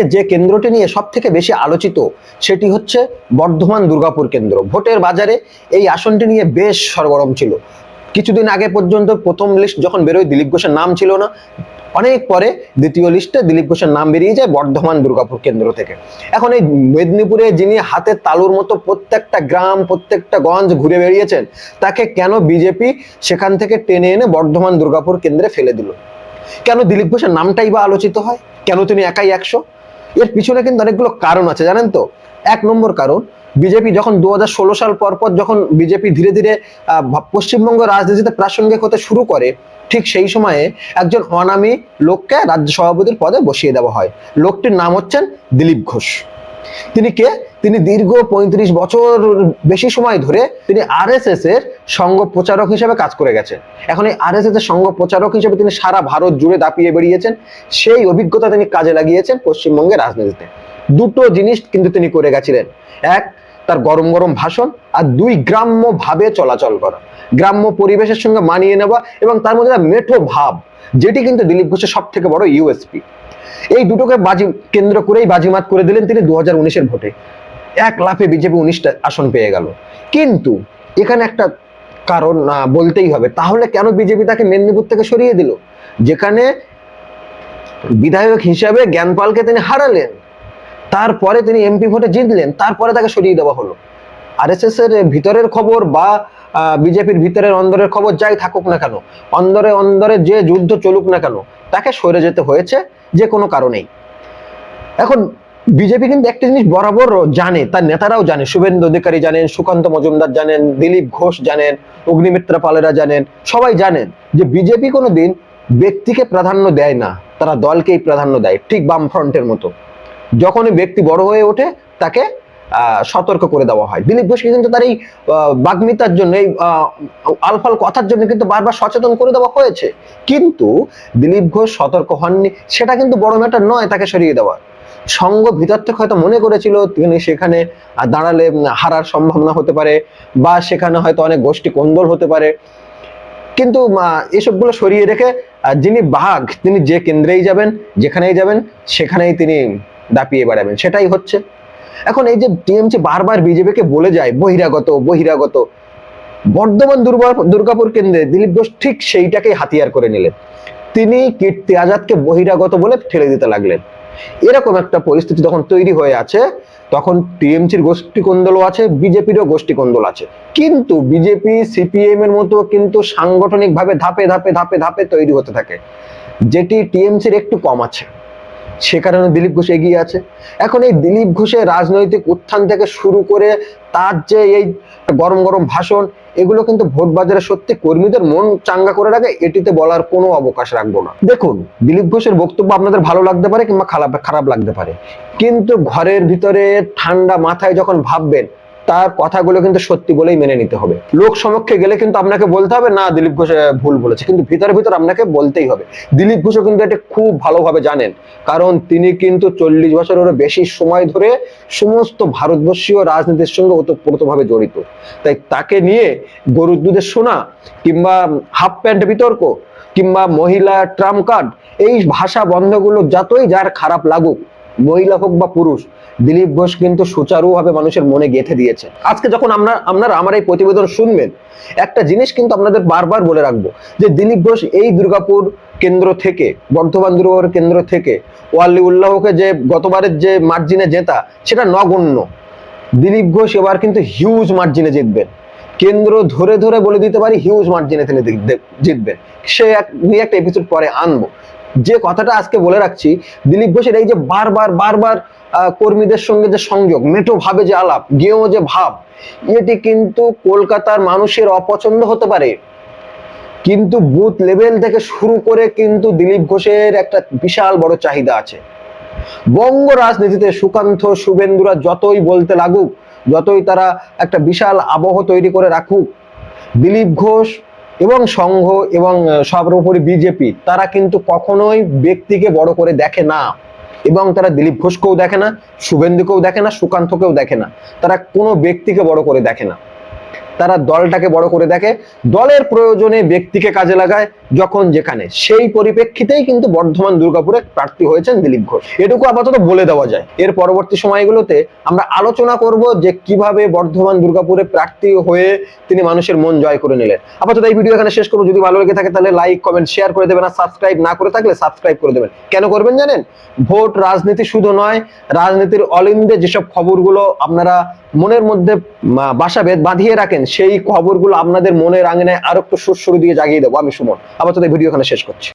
আজকে যে কেন্দ্রটি নিয়ে সব থেকে বেশি আলোচিত, সেটি হচ্ছে বর্ধমান দুর্গাপুর কেন্দ্র। ভোটের বাজারে এই আসনটি নিয়ে বেশ সরগরম ছিল। কিছুদিন আগে পর্যন্ত প্রথম লিস্ট যখন বেরোয়, দিলীপ ঘোষের নাম ছিল না। অনেক পরে দ্বিতীয় লিস্টে দিলীপ ঘোষের নাম বেরিয়ে যায় বর্ধমান দুর্গাপুর কেন্দ্র থেকে। এখন এই মেদিনীপুরে যিনি হাতে তালুর মতো প্রত্যেকটা গ্রাম, প্রত্যেকটা গঞ্জ ঘুরে বেরিয়েছেন তাকে কেন বিজেপি সেখান থেকে টেনে এনে বর্ধমান দুর্গাপুর কেন্দ্রে ফেলে দিল? কেন দিলীপ ঘোষের নামটাই বা আলোচিত হয়? কেন তিনি একাই একশো? এর পিছনে কিন্তু অনেকগুলো কারণ আছে, জানেন তো? এক নম্বর কারণ, বিজেপি যখন দু হাজার ষোলো সাল পর পর যখন বিজেপি ধীরে ধীরে পশ্চিমবঙ্গ রাজনীতিতে প্রাসঙ্গিক হতে শুরু করে, ঠিক সেই সময়ে একজন অনামী লোককে রাজ্য সভাপতির পদে বসিয়ে দেওয়া হয়। লোকটির নাম হচ্ছেন দিলীপ ঘোষ। তিনি কে? তিনি দীর্ঘ পঁয়ত্রিশ বছর বেশি সময় ধরে তিনি আরএসএস এর সঙ্গ প্রচারক হিসেবে কাজ করে গেছেন। এখন এই আরএসএস এর সঙ্গ প্রচারক হিসেবে তিনি সারা ভারত জুড়ে দাপিয়ে বেরিয়েছেন সেই অভিজ্ঞতা তিনি কাজে লাগিয়েছেন পশ্চিমবঙ্গের রাজনীতিতে। দুটো জিনিস কিন্তু তিনি করে গেছিলেন। এক, তার গরম গরম ভাষণ আর দুই গ্রাম্য ভাবে চলাচল করা। গ্রাম্য পরিবেশের সঙ্গে মানিয়ে নেওয়া এবং তার মধ্যে মেঠো ভাব, যেটি কিন্তু দিলীপ ঘোষের সব থেকে বড় ইউএসপি এই দুটোকে বাজি, কেন্দ্র করেই বাজিমাত করে দিলেন তিনি দু হাজার উনিশের ভোটে। এক লাফে বিজেপি উনিশটা আসন পেয়ে গেল। কিন্তু এখানে একটা কারণ বলতেই হবে, তাহলে কেন বিজেপি তাকে মেদিনীপুর থেকে সরিয়ে দিল? যেখানে বিধায়ক হিসাবে জ্ঞানপালকে তিনি হারালেন, তারপরে তিনি এমপি ভোটে জিতলেন, তারপরে তাকে সরিয়ে দেওয়া হলো। আরএসএস এর ভিতরের খবর বা বিজেপির ভিতরের অন্দরের খবর যাই থাকুক না কেন, অন্দরে অন্দরে যে যুদ্ধ চলুক না কেন, তাকে সরে যেতে হয়েছে যে কোনো কারণেই। এখন বিজেপি কিন্তু একটা জিনিস বরাবর জানে, তার নেতারাও জানে, শুভেন্দু অধিকারী জানেন, সুকান্ত মজুমদার জানেন, দিলীপ ঘোষ জানেন, অগ্নিমিত্রা পালেরা জানেন, সবাই জানেন যে বিজেপি কোনোদিন ব্যক্তিকে প্রাধান্য দেয় না, তারা দলকেই প্রাধান্য দেয়, ঠিক বাম ফ্রন্টের মতো। যখনই ব্যক্তি বড় হয়ে ওঠে, তাকে সতর্ক করে দেওয়া হয়। দিলীপ ঘোষকে কিন্তু তার এই বাগ্মিতার জন্য, এই আলফাল কথার জন্য কিন্তু বারবার সচেতন করে দেওয়া হয়েছে। কিন্তু দিলীপ ঘোষ সতর্ক হননি, সেটা কিন্তু বড় ম্যাটার নয় তাকে সরিয়ে দেওয়া সঙ্গ ভিতর থেকে হয়তো মনে করেছিল, তিনি সেখানে দাঁড়ালে হারার সম্ভাবনা হতে পারে বা সেখানে হয়তো অনেক গোষ্ঠী কোন্দল হতে পারে। কিন্তু এসবগুলো সরিয়ে রেখে যিনি বাঘ, তিনি যে কেন্দ্রেই যাবেন, যেখানেই যাবেন, সেখানেই তিনি দাপিয়ে বেড়াবেন। সেটাই হচ্ছে। এখন এই যে টিএমসি বারবার বিজেপিকে বলে যায়, বহিরাগত বহিরাগত, বর্ধমান দুর্গা- দুর্গাপুর কেন্দ্রে দিলীপ ঘোষ ঠিক সেইটাকেই হাতিয়ার করে নিলেন। তিনি কীর্তি আজাদকে বহিরাগত বলে ঠেলে দিতে লাগলেন। এরকম একটা পরিস্থিতি যখন তৈরি হয়ে আছে, তখন টিএমসির গোষ্ঠী কোন্দলও আছে, বিজেপিরও গোষ্ঠী কোন্দল আছে। কিন্তু বিজেপি, সিপিএম এর মতো কিন্তু সাংগঠনিকভাবে ধাপে ধাপে ধাপে ধাপে তৈরি হতে থাকে, যেটি টিএমসির একটু কম আছে। সে কারণে দিলীপ ঘোষ এগিয়ে আছে। এখন এই দিলীপ ঘোষের রাজনৈতিক উত্থান থেকে শুরু করে তার যে এই গরম গরম ভাষণ, এগুলো কিন্তু ভোট বাজারে সত্যি কর্মীদের মন চাঙ্গা করে রাখে এটিতে বলার কোনো অবকাশ রাখব না। দেখুন, দিলীপ ঘোষের বক্তব্য আপনাদের ভালো লাগতে পারে কিংবা খারাপ খারাপ লাগতে পারে। কিন্তু ঘরের ভিতরে ঠান্ডা মাথায় যখন ভাববেন তার কথাগুলো কিন্তু সত্যি বলেই মেনে নিতে হবে। লোক সমক্ষে গেলে কিন্তু আপনাকে বলতে হবে, না, দিলীপ ঘোষ ভুল বলেছে। কিন্তু ভিতরে ভিতর আপনাকে বলতেই হবে। দিলীপ ঘোষও কিন্তু এটা খুব ভালোভাবে জানেন। কারণ তিনি কিন্তু চল্লিশ বছরেরও বেশি সময় ধরে সমস্ত ভারতবর্ষীয় রাজনীতির সঙ্গে ওতপ্রোতভাবে জড়িত। তাই তাকে নিয়ে গরুর দুধের সোনা কিংবা হাফ প্যান্ট বিতর্ক কিংবা মহিলা ট্রাম কার্ড, এই ভাষা বন্ধগুলো যতই যার খারাপ লাগুক মহিলা হোক বা পুরুষ, দিলীপ ঘোষ কিন্তু সুচারুভাবে মানুষের মনে গেঁথে দিয়েছে। আজকে যখন আমরা, আপনারা আমার এই প্রতিবেদন শুনবেন, একটা জিনিস কিন্তু আপনাদের বারবার বলে রাখব, যে দিলীপ ঘোষ এই দুর্গাপুর কেন্দ্র থেকে, বর্ধমান দুর্গাপুর কেন্দ্র থেকে ওয়ালি উল্লাহকে যে গতবারের যে মার্জিনে জেতা, সেটা নগণ্য। দিলীপ ঘোষ এবার কিন্তু হিউজ মার্জিনে জিতবেন। কেন্দ্র ধরে ধরে বলে দিতে পারি হিউজ মার্জিনে তিনি জিতবেন। সে এক নিয়ে একটা এপিসোড পরে আনব। যে কথাটা আজকে বলে রাখছি, দিলীপ ঘোষের এই যে বারবার বারবার কর্মীদের সঙ্গে যে সংযোগ, মেটো ভাবে যে আলাপ গেও যে ভাব, এটি কিন্তু কলকাতার মানুষের অপছন্দ হতে পারে। কিন্তু বুথ লেভেল থেকে শুরু করে কিন্তু দিলীপ ঘোষের একটা বিশাল বড় চাহিদা আছে। বঙ্গ রাজনীতিতে সুকান্ত, শুভেন্দুরা যতই বলতে লাগুক, যতই তারা একটা বিশাল আবহ তৈরি করে রাখুক, দিলীপ ঘোষ এবং সংঘ এবং সর্বোপরি বিজেপি, তারা কিন্তু কখনোই ব্যক্তিকে বড় করে দেখে না। এবং তারা দিলীপ ঘোষকেও দেখে না, শুভেন্দুকেও দেখে না, সুকান্তকেও দেখে না। তারা কোনো ব্যক্তিকে বড় করে দেখে না। তারা দলটাকে বড় করে দেখে, দলের প্রয়োজনে ব্যক্তিকে কাজে লাগায়, যখন যেখানে। সেই পরিপ্রেক্ষিতেই কিন্তু বর্ধমান দুর্গাপুরে প্রার্থী হয়েছেন দিলীপ ঘোষ। এটুকু আপাতত বলে দেওয়া যায়। এর পরবর্তী সময়গুলোতে আমরা আলোচনা করব যে কীভাবে বর্ধমান দুর্গাপুরে প্রার্থী হয়ে তিনি মানুষের মন জয় করে নিলেন। আপাতত এই ভিডিও এখানে শেষ করব। যদি ভালো লেগে থাকে তাহলে লাইক কমেন্ট শেয়ার করে দেবেন আর সাবস্ক্রাইব না করে থাকলে সাবস্ক্রাইব করে দেবেন। কেন করবেন জানেন? ভোট রাজনীতি শুধু নয়, রাজনীতির অলিন্দে যেসব খবরগুলো আপনারা মনের মধ্যে বাসা বাঁধিয়ে রাখেন সেই খবরগুলো আপনাদের মনের আঙিনায় আরও একটু সুর দিয়ে জাগিয়ে দেবো। আমি সুমন তো এই ভিডিও এখানে শেষ করছি।